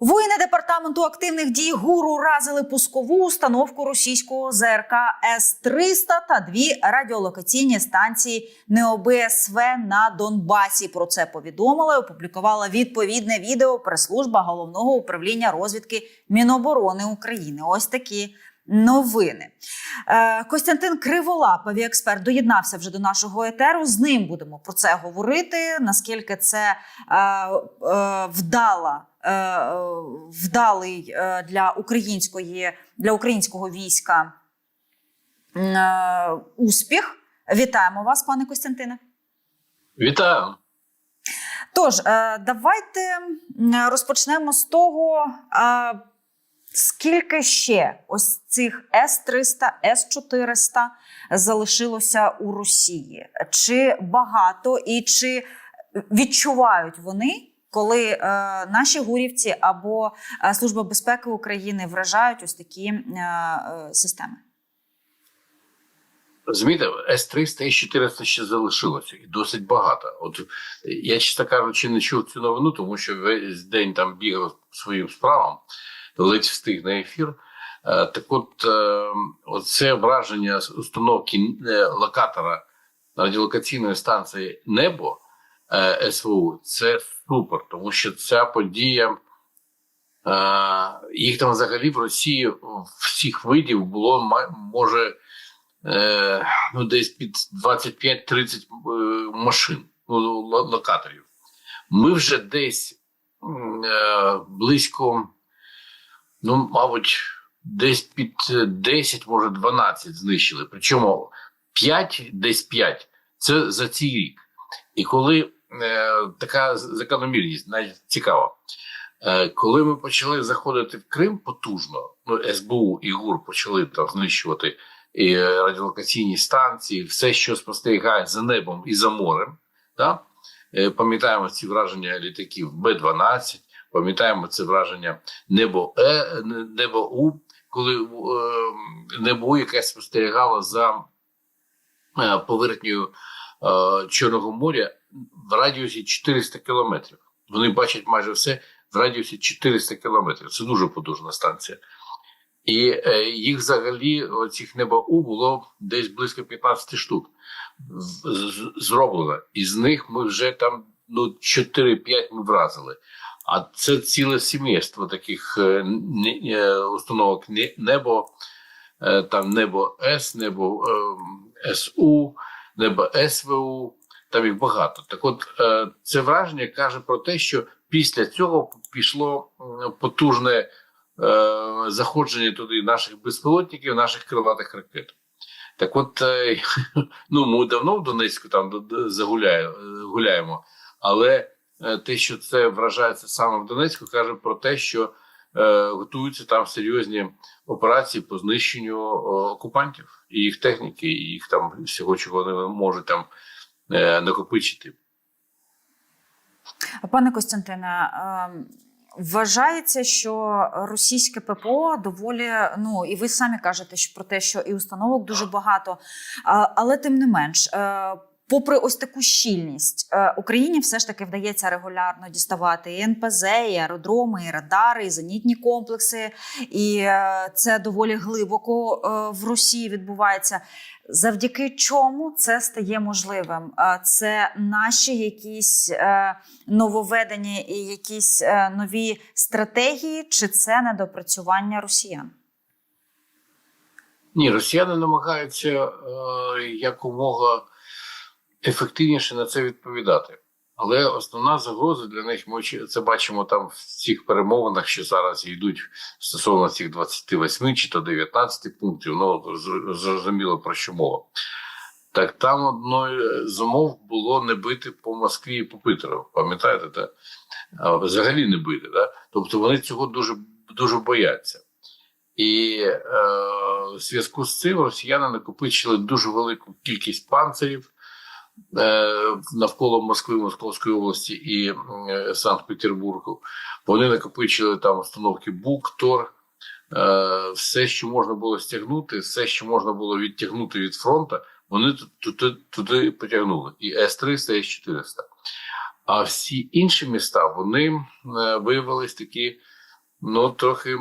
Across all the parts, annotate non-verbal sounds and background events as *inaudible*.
Воїни департаменту активних дій ГУРу разили пускову установку російського ЗРК С-300 та дві радіолокаційні станції НЕОБСВ на Донбасі. Про це повідомила і опублікувала відповідне відео прес-служба головного управління розвідки Міноборони України. Ось такі новини. Е, Костянтин Криволап, експерт, доєднався вже до нашого етеру. З ним будемо про це говорити. Наскільки це е, е, вдала, вдалий для української для українського війська успіх. Вітаємо вас, пане Костянтине. Вітаю. Тож, давайте розпочнемо з того, скільки ще ось цих С-300, С-400 залишилося у Росії? Чи багато і чи відчувають вони, коли е, наші гурівці або е, Служба безпеки України вражають ось такі е, е, системи? Розумієте, С-300 і 400 ще залишилося, і досить багато. От я, чесно кажучи, не чув цю новину, тому що весь день там бігав своїм справам, ледь встиг на ефір. Е, Так от, е, оце враження установки е, локатора радіолокаційної станції Небо СВУ це супер, тому що ця подія. Їх там взагалі в Росії всіх видів було може ну, десь під 25-30 е, машин, ну, локаторів. Ми вже десь близько, ну, мабуть, десь під е, 10, може 12 знищили. Причому 5, десь 5 це за цей рік. І коли е, така закономірність, навіть цікава. Е, Коли ми почали заходити в Крим потужно, ну СБУ і ГУР почали там знищувати і радіолокаційні станції, все, що спостерігає за небом і за морем. Да? Е, Пам'ятаємо ці враження літаків Б-12, пам'ятаємо це враження небо Е, небо У, коли е, небо яке спостерігало за е, поверхнею е, Чорного моря в радіусі 400 кілометрів. Вони бачать майже все в радіусі 400 кілометрів. Це дуже потужна станція. І е, їх взагалі, цих неба У було десь близько 15 штук з- з- них ми вже там ну, 4-5 ми вразили. А це ціле сімейство таких е, е, установок небо, е, там небо С, небо СУ, небо СВУ. Там їх багато. Так, от це враження каже про те, що після цього пішло потужне заходження туди наших безпілотників, наших крилатих ракет. Так, от *laughs* ну ми давно в Донецьку там д- д- загуляє, е, гуляємо, але те, що це вражається саме в Донецьку, каже про те, що е, готуються там серйозні операції по знищенню е, окупантів і їх техніки, і їх там всього, чого вони можуть там е, накопичити. Пане Костянтине, ем, вважається, що російське ППО доволі ну і ви самі кажете про те, що і установок дуже багато, але тим не менш. Попри ось таку щільність, е, Україні все ж таки вдається регулярно діставати і НПЗ, і аеродроми, і радари, і зенітні комплекси, і е, це доволі глибоко е, в Росії відбувається. Завдяки чому це стає можливим? Це наші якісь нововведення і якісь нові стратегії, чи це недопрацювання росіян? Ні, росіяни намагаються е, якомога ефективніше на це відповідати. Але основна загроза для них, ми це бачимо там в цих перемовинах, що зараз йдуть стосовно цих 28 чи то 19 пунктів. Ну зрозуміло про що мова. Так там одною з умов було не бити по Москві і по Питеру. Пам'ятаєте, та? Взагалі не бити. Да? Тобто вони цього дуже дуже бояться. І е, в зв'язку з цим росіяни накопичили дуже велику кількість панцирів навколо Москви, Московської області і е, Санкт-Петербургу. Вони накопичили там установки БУК, ТОР, е, все, що можна було стягнути, все, що можна було відтягнути від фронту, вони туди, туди потягнули. І С-300, і С-400. А всі інші міста вони е, виявились такі ну трохи,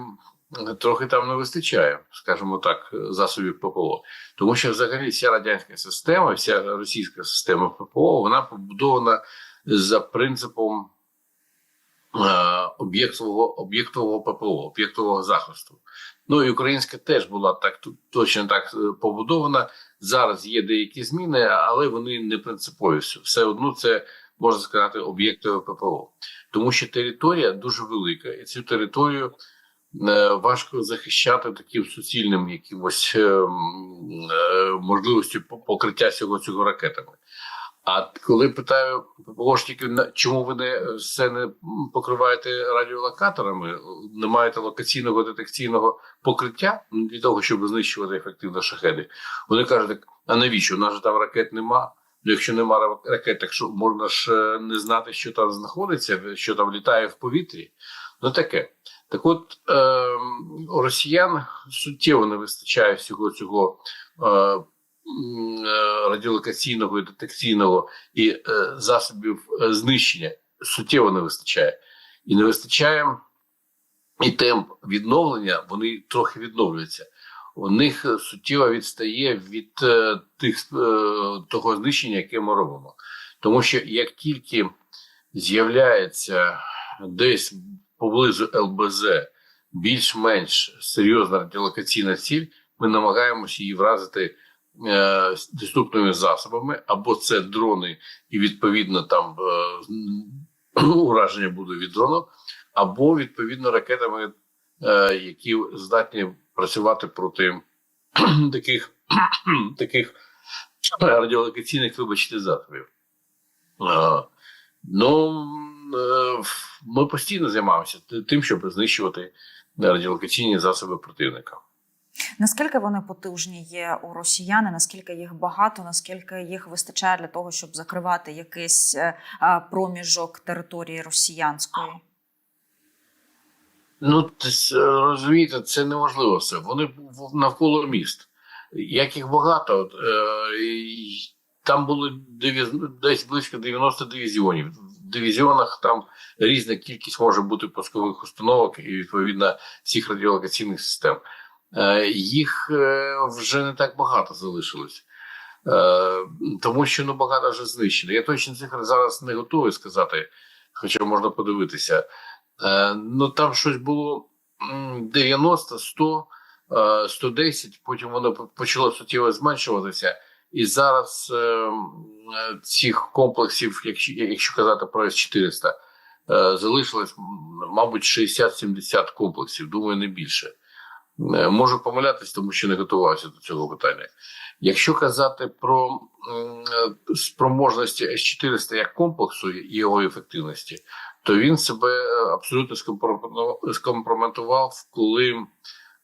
трохи там не вистачає, скажімо так, засобів ППО. Тому що взагалі вся радянська система, вся російська система ППО, вона побудована за принципом е, об'єктового об'єктового ППО, об'єктового захисту. Ну і українська теж була так точно так е, побудована. Зараз є деякі зміни, але вони не принципові. Все одно це можна сказати об'єктове ППО, тому що територія дуже велика, і цю територію е, важко захищати таким суцільним якимось е, е, можливістю покриття цього цього ракетами. А коли питаю ППОшників, чому ви не все не покриваєте радіолокаторами, не маєте локаційного детекційного покриття для того, щоб знищувати ефективно шахеди, вони кажуть, так, а навіщо? У нас же там ракет нема. Ну, якщо нема ракет, так що можна ж е, не знати, що там знаходиться, що там літає в повітрі. Ну таке. Так от е, росіян суттєво не вистачає всього цього е, е, радіолокаційного і детекційного і е, засобів е, знищення. Суттєво не вистачає. І не вистачає і темп відновлення, вони трохи відновлюються. У них суттєво відстає від е, тих е, того знищення, яке ми робимо. Тому що як тільки з'являється десь поблизу ЛБЗ більш-менш серйозна радіолокаційна ціль, ми намагаємося її вразити е, доступними засобами, або це дрони, і відповідно там е, *clears throat* ураження буде від дронів, або відповідно ракетами, е, які здатні працювати проти *clears throat* таких, *clears throat* таких радіолокаційних, вибачте, засобів. Е, Ну, ми постійно займаємося тим, щоб знищувати радіолокаційні засоби противника. Наскільки вони потужні є у росіян, наскільки їх багато, наскільки їх вистачає для того, щоб закривати якийсь е, проміжок території росіянської? Ну, розумієте, це неможливо все. Вони навколо міст. Як їх багато, е, там було дивіз- десь близько 90 дивізіонів. Дивізіонах там різна кількість може бути пускових установок і відповідно всіх радіолокаційних систем. Е, Їх е, вже не так багато залишилось. Е, Тому що ну багато вже знищено. Я точно цифри зараз не готовий сказати, хоча можна подивитися. Ну там щось було 90, 100, е, 110, потім воно почало суттєво зменшуватися. І зараз е, е, цих комплексів, якщо, якщо казати про С-400, е, залишилось, мабуть, 60-70 комплексів, думаю, не більше. Е, Можу помилятись, тому що не готувався до цього питання. Якщо казати про е, спроможності С-400 як комплексу і його ефективності, то він себе е, абсолютно скомпрометував- коли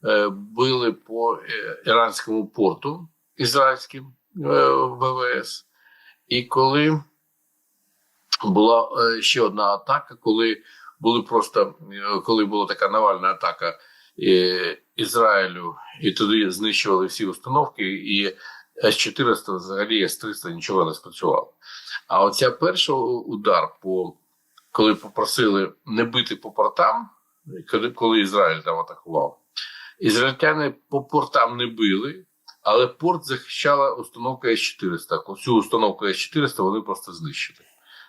е, били по е, іранському порту ізраїльським ВВС, і коли була е, ще одна атака, коли були просто е, коли була така навальна атака е, Ізраїлю, і туди знищували всі установки, і С-400 взагалі С-300 нічого не спрацювало. А оця перша удар по коли попросили не бити по портам, коли Ізраїль там атакував, ізраїльтяни по портам не били, але порт захищала установка С-400. Цю установку С-400 вони просто знищили.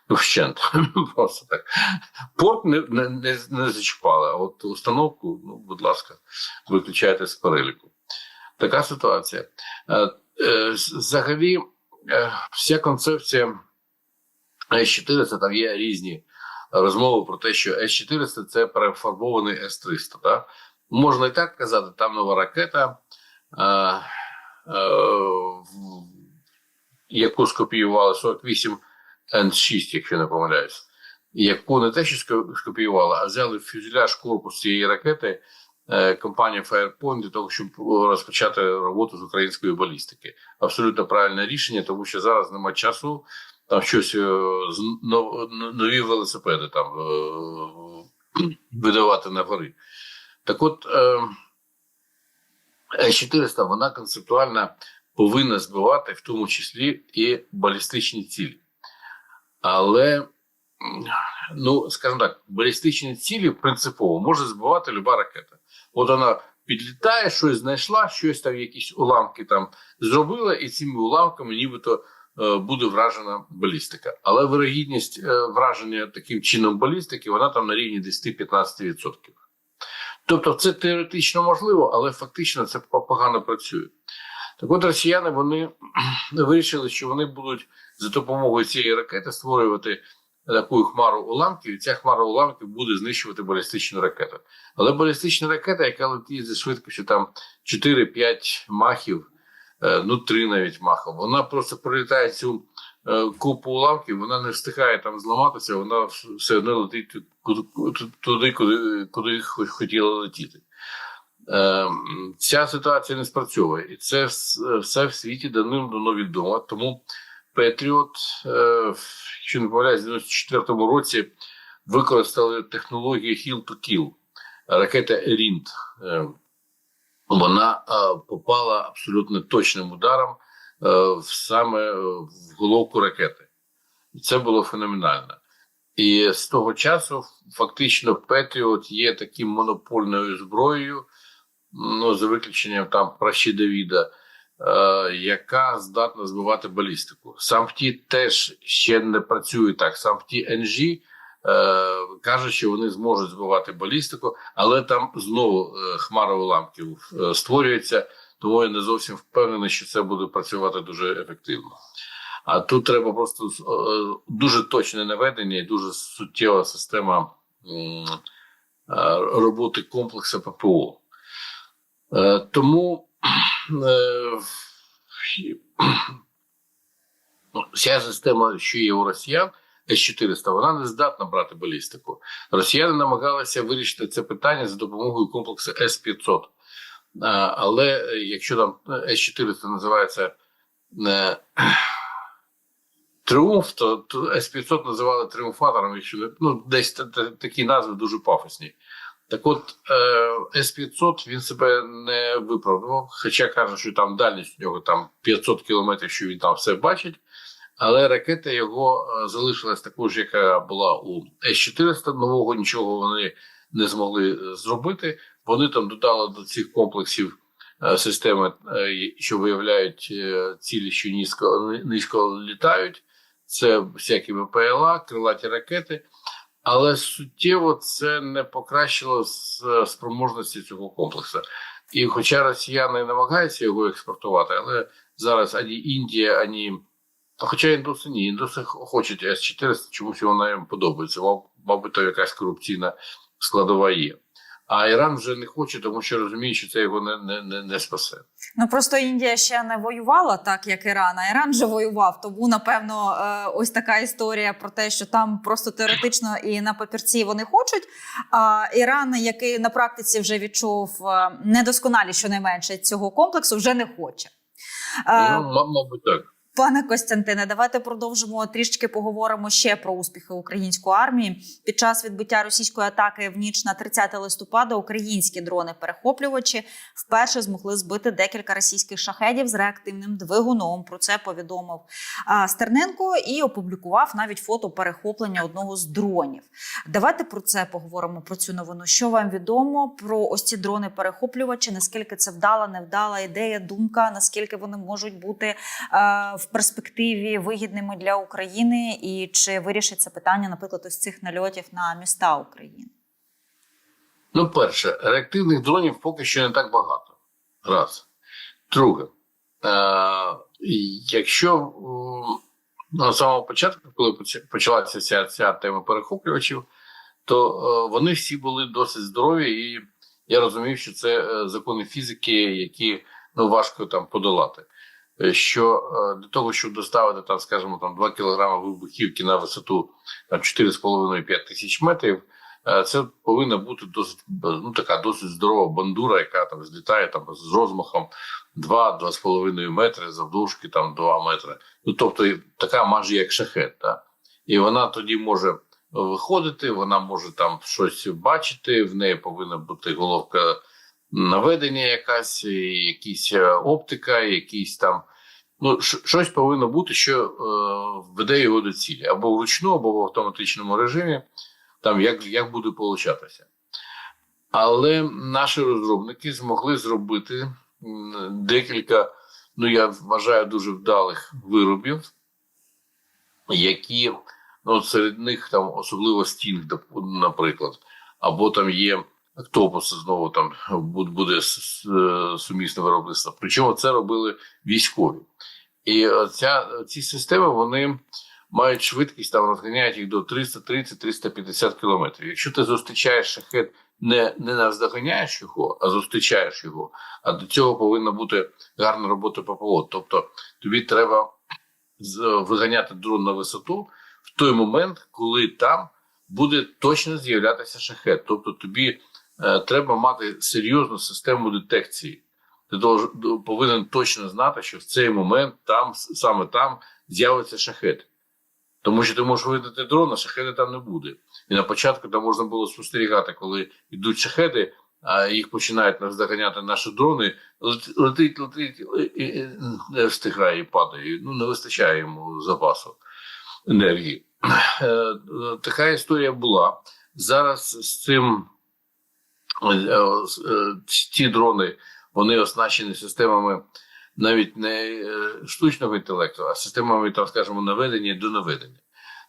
Ну, вщент. *laughs* Просто так. Порт не, не, не, зачіпали, а от установку, ну, будь ласка, виключайте з переліку. Така ситуація. Е, е, Взагалі, е, вся концепція С-400, там є різні розмови про те, що С-400 це перефарбований С-300. Да? Можна і так казати, там нова ракета, яку скопіювали 48 Н-6, якщо не помиляюсь, яку не те, що скопіювали, а взяли фюзеляж корпус цієї ракети е, компанія Firepoint для того, щоб розпочати роботу з української балістики. Абсолютно правильне рішення, тому що зараз немає часу там щось е, нові велосипеди там е, видавати на гори. Так от е, С-400 вона концептуально повинна збивати в тому числі і балістичні цілі. Але ну, скажімо так, балістичні цілі принципово може збивати люба ракета. От вона підлітає, щось знайшла, щось там, якісь уламки там зробила, і цими уламками нібито е, буде вражена балістика. Але вирогідність е, враження таким чином балістики, вона там на рівні 10-15%. Тобто це теоретично можливо, але фактично це погано працює. Так от росіяни вони *clears throat* вирішили, що вони будуть за допомогою цієї ракети створювати таку хмару уламків, і ця хмара уламків буде знищувати балістичну ракету. Але балістична ракета, яка летить зі швидкістю там 4-5 махів, е, ну 3 навіть маха, вона просто прилітає цю е, купу уламків, вона не встигає там зламатися, вона все одно летить туди, куди, куди хотіла летіти. Е, Ця ситуація не спрацьовує, і це все в світі давним-давно відомо. Тому Петріот, якщо не помиляюсь, в 94-му році використали технологію Hill to Kill, ракета Рінд. Вона попала абсолютно точним ударом саме в головку ракети. І це було феноменально. І з того часу фактично Петріот є таким монопольною зброєю, ну за виключенням там пращі Давіда, е, яка здатна збивати балістику. Сам ті теж ще не працює так. Сам ті NG е, каже, що вони зможуть збивати балістику, але там знову е, хмара уламків е, створюється. Тому я не зовсім впевнений, що це буде працювати дуже ефективно. А тут треба просто е, дуже точне наведення і дуже суттєва система е, роботи комплексу ППО. Е, Тому е, вся система, що є у росіян, С-400, вона не здатна брати балістику. Росіяни намагалися вирішити це питання за допомогою комплексу С-500. Е, Але якщо там С-400 називається Тріумф, то, то С-500 називали тріумфатором, якщо ну, десь та- та- такі назви дуже пафосні. Так от е, С-500 він себе не виправдував, хоча каже, що там дальність у нього там 500 кілометрів, що він там все бачить. Але ракета його е, залишилась такою ж, яка була у С-400. Нового нічого вони не змогли е, зробити. Вони там додали до цих комплексів системи, що виявляють цілі, що низько, низько літають. Це всякі ВПЛА, крилаті ракети. Але суттєво це не покращило спроможності цього комплексу. І хоча росіяни намагаються його експортувати, але зараз ані Індія, ані хоча індуси ні, індуси хочуть С-400, чомусь вона їм подобається. Мабуть, то якась корупційна складова є. А Іран вже не хоче, тому що розуміє, що це його не, не, не, не спасе. Ну просто Індія ще не воювала так, як Іран. А Іран же воював. Тому напевно, е, ось така історія про те, що там просто теоретично і на папірці вони хочуть. А Іран, який на практиці вже відчув е, недосконалість щонайменше цього комплексу, вже не хоче. Е, Ну, мабуть, так. Пане Костянтине, давайте продовжимо трішки поговоримо ще про успіхи української армії. Під час відбиття російської атаки в ніч на 30 листопада українські дрони-перехоплювачі вперше змогли збити декілька російських шахедів з реактивним двигуном. Про це повідомив Стерненко і опублікував навіть фото перехоплення одного з дронів. Давайте про це поговоримо. Про цю новину. Що вам відомо про ось ці дрони-перехоплювачі? Наскільки це вдала, невдала ідея, думка? Наскільки вони можуть бути е, в перспективі вигідними для України, і чи вирішить це питання, наприклад, ось цих нальотів на міста України? Ну, перше, реактивних дронів поки що не так багато. Раз. Друге, е, якщо на самого початку, коли почалася ця, ця тема перехоплювачів, то е, вони всі були досить здорові, і я розумів, що це е, закони фізики, які ну, важко там подолати. Е, Що е, для того, щоб доставити там, скажімо, там 2 кілограми вибухівки на висоту 4,5-5 тисяч метрів, Е, Це повинна бути досить ну така досить здорова бандура, яка там злітає там з розмахом 2-2,5 метри завдовжки, там 2 метри. Ну тобто така майже як шахет. Та? І вона тоді може виходити, вона може там щось бачити. В неї повинна бути головка наведення, якась, якісь е, оптика, якісь там ну, щось повинно бути, що е, веде його до цілі, або вручну, або в автоматичному режимі, там як, як буде получатися. Але наші розробники змогли зробити декілька, ну я вважаю, дуже вдалих виробів, які ну, серед них там особливо стінг, наприклад, або там є Октопус, знову там буде е, сумісне виробництво. Причому це робили військові. І ця, ці системи вони мають швидкість, там розганяють їх до 330-350 кілометрів. Якщо ти зустрічаєш шахет, не, не наздоганяєш його, а зустрічаєш його. А до цього повинна бути гарна робота ППО. Тобто тобі треба виганяти дрон на висоту в той момент, коли там буде точно з'являтися шахет. Тобто тобі е, треба мати серйозну систему детекції. Ти повинен точно знати, що в цей момент там саме там з'явиться шахет. Тому що ти можеш видати дрон, а шахети там не буде. І на початку там можна було спостерігати, коли йдуть шахети, а їх починають наздоганяти наші дрони. лет- Летить, летить, і- не встигає і падає. Ну не вистачає йому запасу енергії. Е, е, Така історія була. Зараз з цим е, е, е, ці дрони вони оснащені системами навіть не е, штучного інтелекту, а системами, там, скажімо, наведення до наведення.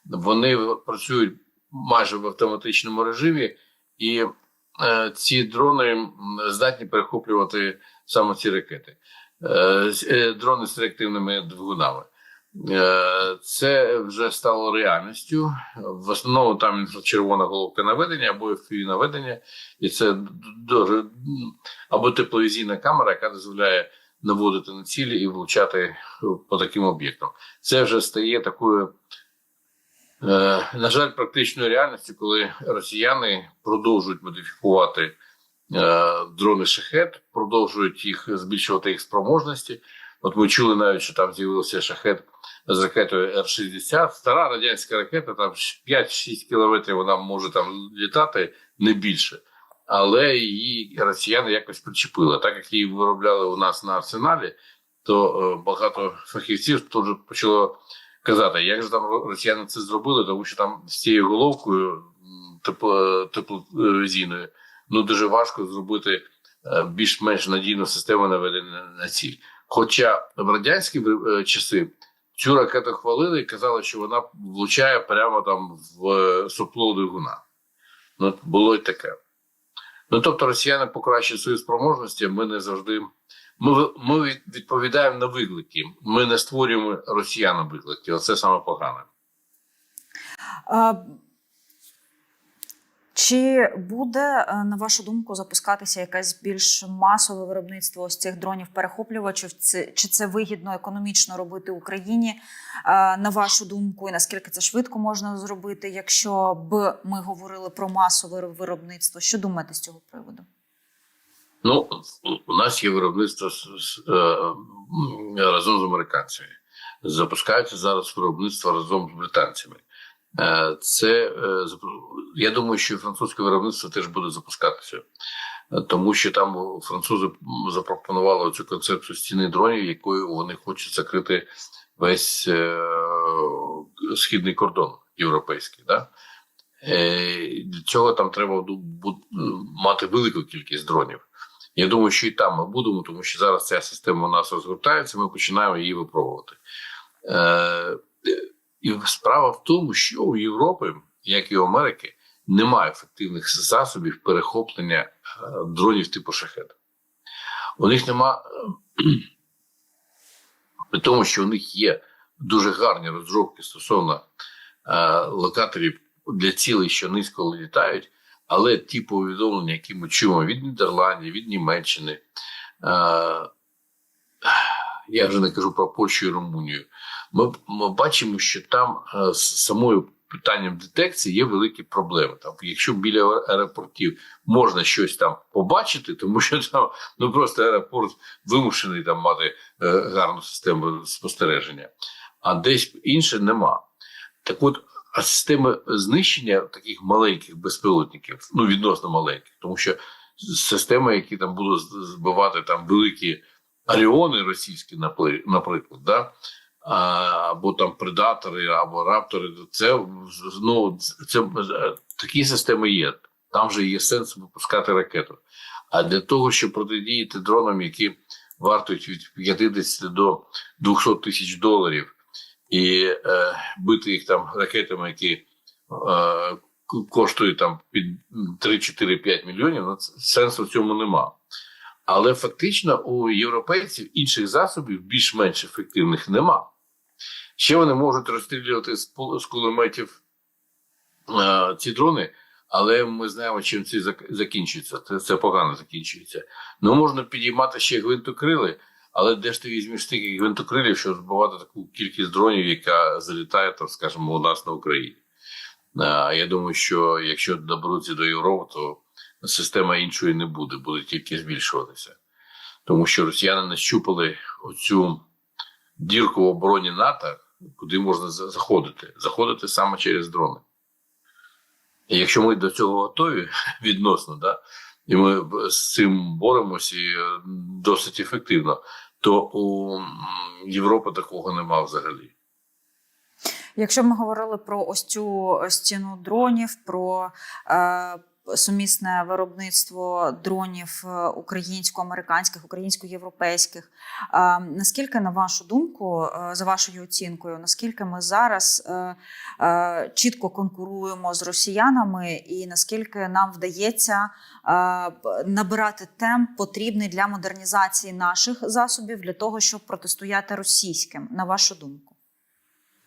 Вони працюють майже в автоматичному режимі, і е, ці дрони здатні перехоплювати саме ці ракети. Е, е, дрони з реактивними двигунами. Е, Це вже стало реальністю. В основному там інфрачервона головка наведення або FPV наведення, і це дуже або тепловізійна камера, яка дозволяє наводити на цілі і влучати по таким об'єктам. Це вже стає такою, е, на жаль, практичною реальністю, коли росіяни продовжують модифікувати е, дрони шахет, продовжують їх збільшувати їх спроможності. От ми чули навіть, що там з'явився шахет з ракетою Р-60. Стара радянська ракета, там 5-6 кілометрів вона може там літати не більше. Але її росіяни якось причепили. Так як її виробляли у нас на арсеналі, то е, багато фахівців тут же почало казати, як же там росіяни це зробили, тому що там з цією головкою тепловізійною ну дуже важко зробити е, більш-менш надійну систему наведення на ціль. Хоча в радянські е, часи цю ракету хвалили і казали, що вона влучає прямо там в е, сопло двигуна. Ну, було й таке. Ну тобто, росіяни покращують свої спроможності. Ми не завжди. Ми, ми відповідаємо на виклики. Ми не створюємо росіянам виклики. Оце саме погане. А, Чи буде, е, на вашу думку, запускатися якесь більш масове виробництво ось цих дронів-перехоплювачів? Чи це вигідно економічно робити Україні? Е, На вашу думку, і наскільки це швидко можна зробити, якщо б ми говорили про масове виробництво? Що думаєте з цього приводу? Ну, у нас є виробництво е, разом з американцями. Запускається зараз виробництво разом з британцями. Е, Це е, я думаю, що французьке виробництво теж буде запускатися, Е, тому що там французи запропонували цю концепцію стіни дронів, якою вони хочуть закрити весь східний кордон європейський. Да? Для цього там треба мати велику кількість дронів. Я думаю, що і там ми будемо, тому що зараз ця система у нас розгортається, ми починаємо її випробувати. І справа в тому, що у Європи, як і у Америки, немає ефективних засобів перехоплення е, дронів типу шахет. У них нема, е, *clears throat* при тому, що у них є дуже гарні розробки стосовно е, локаторів для цілей, що низько літають, але ті повідомлення, які ми чуємо від Нідерландів, від Німеччини, е, я вже не кажу про Польщу і Румунію. Ми, ми бачимо, що там е, з самою питанням детекції є великі проблеми. Там, якщо біля аеропортів можна щось там побачити, тому що там ну просто аеропорт вимушений там мати е, гарну систему спостереження, а десь інше нема. Так от, а системи знищення таких маленьких безпілотників, ну відносно маленьких, тому що системи, які там будуть збивати там великі Аріони російські, наприклад, да? Або там предатори, або раптори, це ну, це е, такі системи є. Там вже є сенс випускати ракету. А для того, щоб протидіяти дронам, які вартують від 50 до 200 тисяч доларів, і е, бити їх там ракетами, які е, коштують там під 3-4-5 мільйонів, ну, сенсу в цьому нема. Але фактично у європейців інших засобів більш-менш ефективних нема. Ще вони можуть розстрілювати з, кулеметів е, ці дрони, але ми знаємо, чим це зак- закінчується. Це, це погано закінчується. Ну можна підіймати ще гвинтокрили, але де ж ти візьмеш стільки гвинтокрилів, щоб збивати таку кількість дронів, яка залітає, там, скажімо, у нас на Україні. А, я думаю, що якщо доберуться до Європи, то система іншої не буде, буде тільки збільшуватися. Тому що росіяни нащупали оцю дірку в обороні НАТО, куди можна заходити. Заходити саме через дрони. І якщо ми до цього готові *laughs* відносно, да, і ми з цим боремося і е, досить ефективно, то у Європи такого нема взагалі. Якщо ми говорили про ось цю стіну дронів, про е, сумісне виробництво дронів е, українсько-американських, українсько-європейських, е, наскільки, на вашу думку, е, за вашою оцінкою, наскільки ми зараз чітко конкуруємо з росіянами, і наскільки нам вдається набирати темп потрібний для модернізації наших засобів для того, щоб протистояти російським, на вашу думку?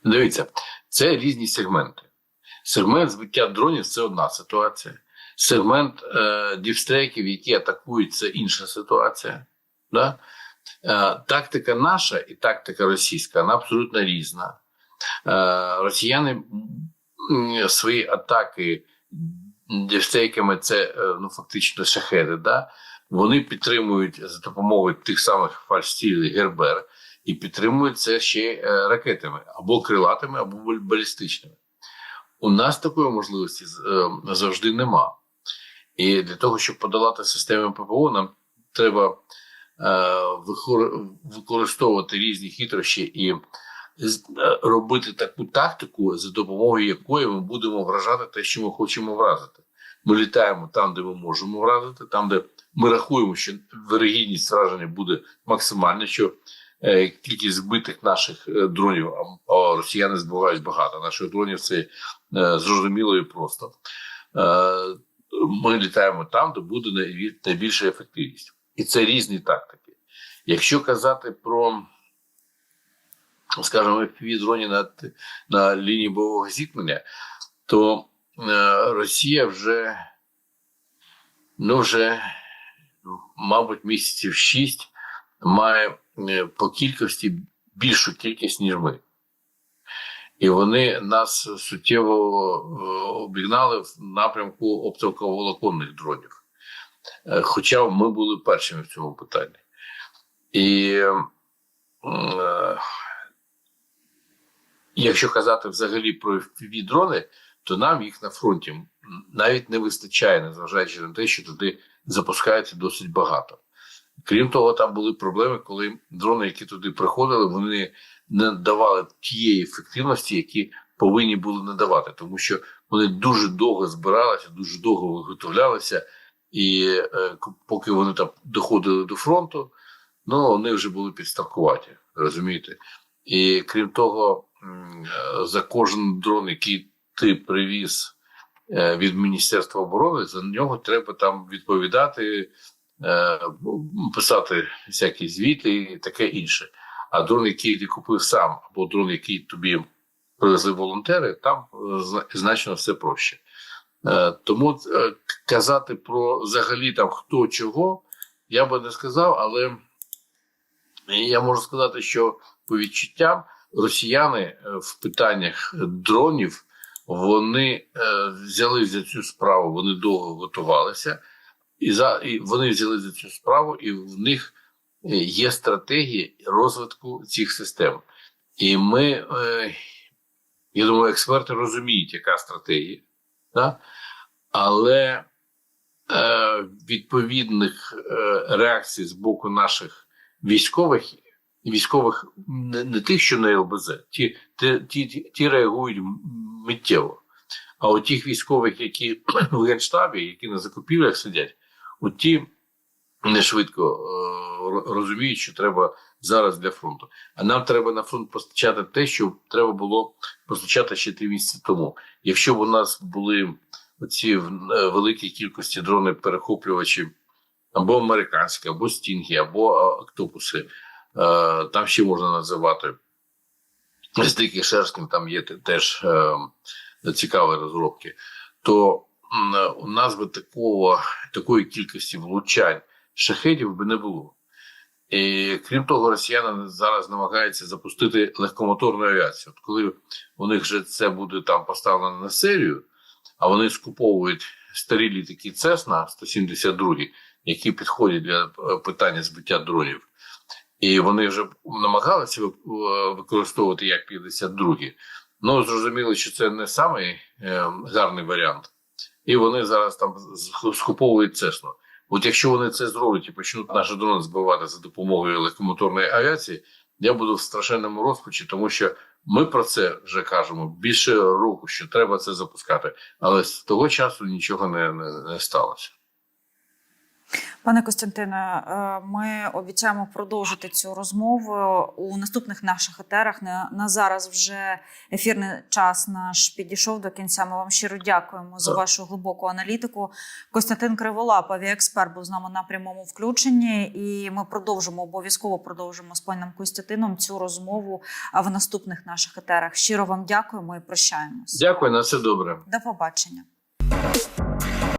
Дивіться, це різні сегменти. Сегмент збиття дронів це одна ситуація. Сегмент е, дівстрейків, які атакують, це інша ситуація. Да? Е, тактика наша і тактика російська вона абсолютно різна. Е, росіяни свої атаки дівстрейками це е, ну, фактично шахеди. Да? Вони підтримують за допомогою тих самих фальстілів Гербер і підтримують це ще е, ракетами або крилатими, або балістичними. У нас такої можливості е, завжди нема. І для того, щоб подолати системи ППО, нам треба е, використовувати різні хитрощі і е, робити таку тактику, за допомогою якої ми будемо вражати те, що ми хочемо вразити. Ми літаємо там, де ми можемо вразити, там, де ми рахуємо, що вирогідність враження буде максимальна, що е, кількість збитих наших дронів, а, росіяни збивають багато. Наших дронів це зрозуміло і просто. Ми літаємо там, де буде найбільша ефективність. І це різні тактики. Якщо казати про, скажімо, fpv дроні на, на лінії бойового зіткнення, то е, Росія вже, ну вже, мабуть, місяців шість має е, по кількості більшу кількість, ніж ми. І вони нас суттєво е, обігнали в напрямку оптиковолоконних дронів. Е, Хоча ми були першими в цьому питанні. І е, якщо казати взагалі про fpv дрони, то нам їх на фронті навіть не вистачає, незважаючи на те, що туди запускається досить багато. Крім того, там були проблеми, коли дрони, які туди приходили, вони не давали тієї ефективності, які повинні були надавати, тому що вони дуже довго збиралися, дуже довго виготовлялися, і е, поки вони там доходили до фронту, ну вони вже були підстаркуваті, розумієте? І крім того, е, за кожен дрон, який ти привіз е, від Міністерства оборони, за нього треба там відповідати, е, писати всякі звіти і таке інше. А дрон, який ти купив сам, або дрон, який тобі привезли волонтери, там е, значно все проще. Е, Тому е, казати про взагалі там хто чого, я би не сказав, але я можу сказати, що по відчуттям росіяни в питаннях дронів вони взяли за цю справу, вони довго готувалися, і за і вони взяли за цю справу, і в них є стратегії розвитку цих систем. І ми, е, я думаю, експерти розуміють, яка стратегія, да? але е, відповідних е, реакцій з боку наших військових, військових не, не тих, що на ЛБЗ, ті, ті, ті, ті, реагують миттєво. А от тих військових, які *clears throat* в генштабі, які на закупівлях сидять, от ті не швидко е, розуміють, що треба зараз для фронту. А нам треба на фронт постачати те, що треба було постачати ще три місяці тому. Якщо б у нас були оці в- е, великі кількості дрони перехоплювачі або американські, або стінги, або октопуси, е, там ще можна називати з диких шерстів, там є теж цікаві розробки, то у нас би такого, такої кількості влучань шахедів би не було. І крім того, росіяни зараз намагаються запустити легкомоторну авіацію. От коли у них вже це буде там поставлено на серію, а вони скуповують старі літаки Цесна 172, які підходять для е, питання збиття дронів. І вони вже намагалися е, використовувати як 52 Ну, зрозуміло, що це не самий е, гарний варіант. І вони зараз там скуповують Цесну. От якщо вони це зроблять і почнуть наші дрони збивати за допомогою легкомоторної авіації, я буду в страшенному розпачі, тому що ми про це вже кажемо більше року, що треба це запускати. Але з того часу нічого не, не, не сталося. Пане Костянтине, е, ми обіцяємо продовжити цю розмову у наступних наших етерах. На, зараз вже ефірний час наш підійшов до кінця. Ми вам щиро дякуємо за вашу глибоку аналітику. Костянтин Криволап, авіаексперт, був з нами на прямому включенні, і ми продовжимо обов'язково продовжимо з паном Костянтином цю розмову в наступних наших етерах. Щиро вам дякуємо і прощаємось. Дякую, на все добре. До побачення.